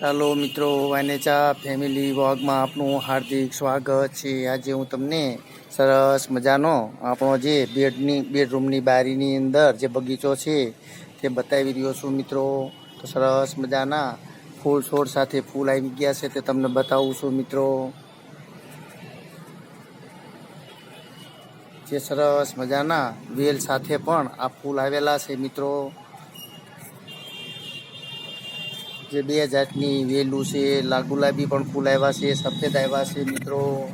ચાલો મિત્રો વાનેચા ફેમિલી વોગમાં આપનું હાર્દિક સ્વાગત છે. આજે હું તમને સરસ મજાનો આપણો જે બેડની, બેડરૂમની બારીની અંદર જે બગીચો છે તે બતાવી રહ્યો છું મિત્રો. તો સરસ મજાના ફૂલ છોડ સાથે ફૂલ આવી ગયા છે તે તમને બતાવું છું મિત્રો. જે સરસ મજાના વેલ સાથે પણ આ ફૂલ આવેલા છે મિત્રો. જે બે જાતની વેલું છે લા ગુલાબી પણ ફૂલ આવ્યા છે, સફેદ આવ્યા છે, મિત્રો.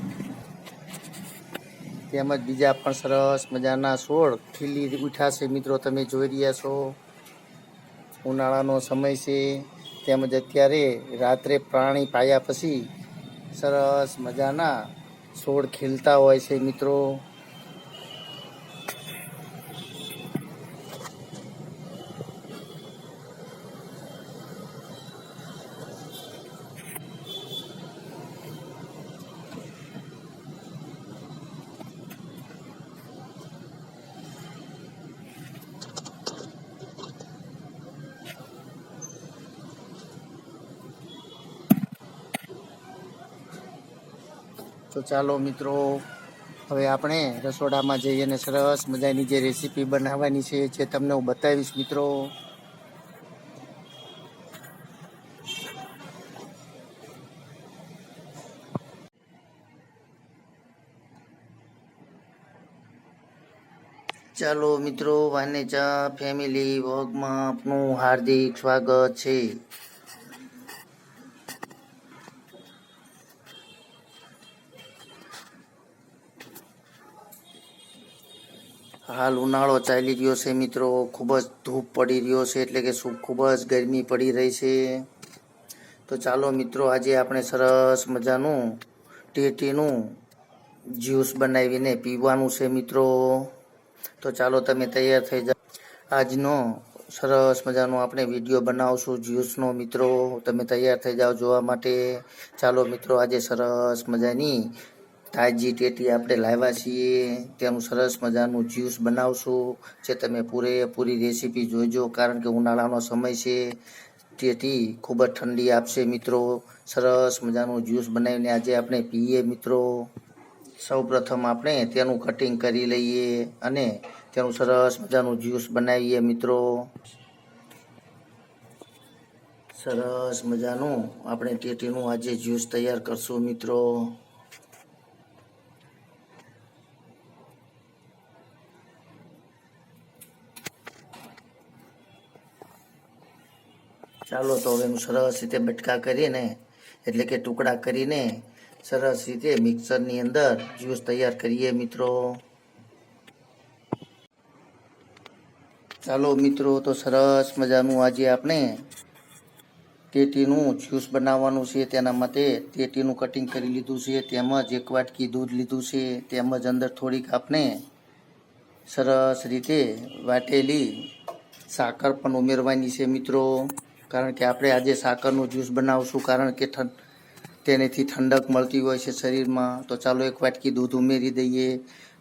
તેમજ બીજા પણ સરસ મજાના છોડ ખીલી ઉઠ્યા છે, મિત્રો. તમે જોઈ રહ્યા છો. ઉનાળાનો સમય છે. તેમજ અત્યારે રાત્રે પ્રાણી પાયા પછી સરસ મજાના છોડ ખીલતા હોય છે, મિત્રો. તો ચાલો મિત્રો, હવે આપણે રસોડામાં જઈએ અને સરસ મજાની જે રેસીપી બનાવવાની છે જે તમને હું બતાવીશ મિત્રો. ચાલો મિત્રો, વાનેચા ફેમિલી વોગમાં આપનું હાર્દિક સ્વાગત છે. હાલ ઉનાળો ચાલી રહ્યો છે મિત્રો. ખૂબ જ ધૂપ પડી રહ્યો છે એટલે કે ખૂબ જ ગરમી પડી રહી છે. તો ચાલો મિત્રો, આજે આપણે સરસ મજાનું ટેટીનું જ્યુસ બનાવીને પીવાનું છે મિત્રો. તો ચાલો તમે તૈયાર થઈ જાઓ આજનો સરસ મજાનો આપણે વીડિયો બનાવશું જ્યુસનો મિત્રો. તમે તૈયાર થઈ જાઓ જોવા માટે. ચાલો મિત્રો, આજે સરસ મજાની તાજી ટેટી આપણે લાવ્યા છીએ. તેનું સરસ મજાનું જ્યુસ બનાવશું, જે તમે પૂરેપૂરી રેસીપી જોઈજો કારણ કે ઉનાળાનો સમય છે. ટેટી ખૂબ જ ઠંડી આપશે મિત્રો. સરસ મજાનું જ્યુસ બનાવીને આજે આપણે પીએ મિત્રો. સૌ પ્રથમ આપણે તેનું કટિંગ કરી લઈએ અને તેનું સરસ મજાનું જ્યુસ બનાવીએ મિત્રો. સરસ મજાનું આપણે ટેટીનું આજે જ્યુસ તૈયાર કરશું મિત્રો. ચાલો તો હવે એનું સરસ રીતે બટકા કરીને, એટલે કે ટુકડા કરીને, સરસ રીતે મિક્સરની અંદર જ્યુસ તૈયાર કરીએ મિત્રો. ચાલો મિત્રો, તો સરસ મજાનું આજે આપણે તેટીનું જ્યુસ બનાવવાનું છે તેના માટે. તેટીનું કટિંગ કરી લીધું છે, તેમજ એક વાટકી દૂધ લીધું છે, તેમજ અંદર થોડીક આપણે સરસ રીતે વાટેલી સાકર પણ ઉમેરવાની છે મિત્રો. કારણ કે આપણે આજે સાકરનું જ્યુસ બનાવશું, કારણ કે તેનેથી ઠંડક મળતી હોય છે શરીરમાં. તો ચાલો એક વાટકી દૂધ ઉમેરી દઈએ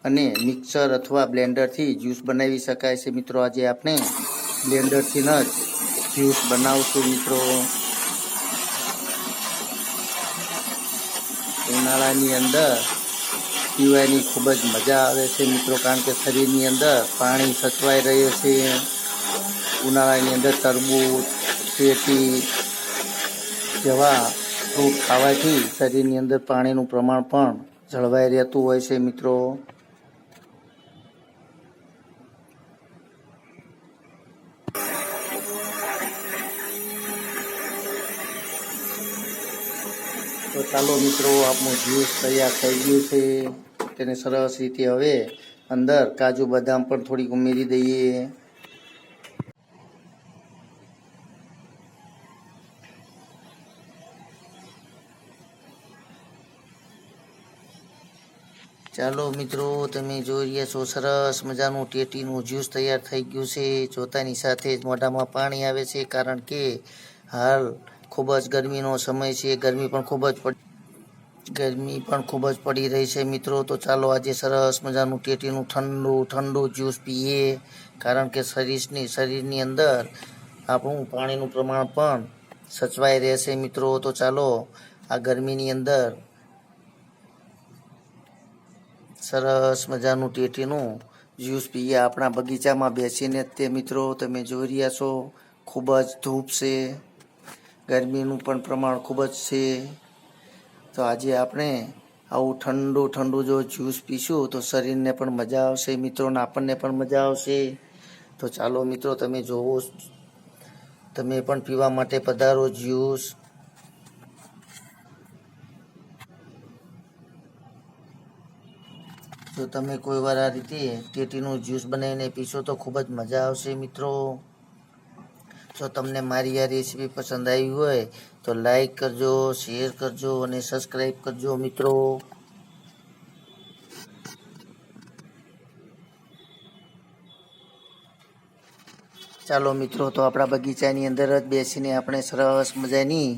અને મિક્સર અથવા બ્લેન્ડરથી જ્યુસ બનાવી શકાય છે. મિત્રો, આજે આપણે બ્લેન્ડરથી જ જ્યુસ બનાવશું, મિત્રો. ઉનાળાની અંદર પીવાની ખૂબ જ મજા આવે છે, મિત્રો, કારણ કે શરીરની અંદર પાણી સચવાઈ રહે છે. ઉનાળાની અંદર તરબૂચ શેરડી જેવા ફ્રૂટ ખાવાથી શરીરની અંદર પાણીનું પ્રમાણ પણ જળવાઈ રહેતું હોય છે, મિત્રો. તો ચાલો, મિત્રો, આપણું જ્યુસ તૈયાર થઈ ગયું છે. તેને સરસ રીતે હવે અંદર કાજુ બદામ પણ થોડીક ઉમેરી દઈએ. ચાલો મિત્રો, તમે જોઈ રહ્યા છો, સરસ મજાનું ટેટીનું જ્યુસ તૈયાર થઈ ગયું છે. જોતાની સાથે જ મોઢામાં પાણી આવે છે, કારણ કે હાલ ખૂબ જ ગરમીનો સમય છે. ગરમી પણ ખૂબ જ ગરમી પણ ખૂબ જ પડી રહી છે મિત્રો. તો ચાલો આજે સરસ મજાનું ટેટીનું ઠંડુ ઠંડુ જ્યુસ પીએ, કારણ કે શરીરની શરીરની અંદર આપણું પાણીનું પ્રમાણ પણ સચવાઈ રહેશે મિત્રો. તો ચાલો આ ગરમીની અંદર સરસ મજાનું ટેટીનું જ્યુસ પીએ. આપણા બગીચામાં બેસીને તે મિત્રો, તમે જોઈ રહ્યા છો, ખૂબ જ ધૂપ છે. ગરમીનું પણ પ્રમાણ ખૂબ જ છે. તો આજે આપણે આવું ઠંડુ ઠંડુ જો જ્યુસ પીશું, તો શરીરને પણ મજા આવશે, મિત્રોને, આપણને પણ મજા આવશે. તો ચાલો મિત્રો, તમે જોવો, તમે પણ પીવા માટે પધારો જ્યુસ. જો તમે કોઈ વાર આ રીતે ટેટીનું જ્યુસ બનાવીને પીશો તો ખૂબ જ મજા આવશે મિત્રો. જો તમને મારી આ રેસીપી પસંદ આવી હોય તો લાઈક કરજો, શેર કરજો અને સબસ્ક્રાઈબ કરજો મિત્રો. ચાલો મિત્રો, તો આપણા બગીચાની અંદર જ બેસીને આપણે સરસ મજાની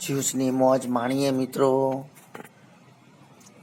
જ્યુસની મોજ માણીએ મિત્રો.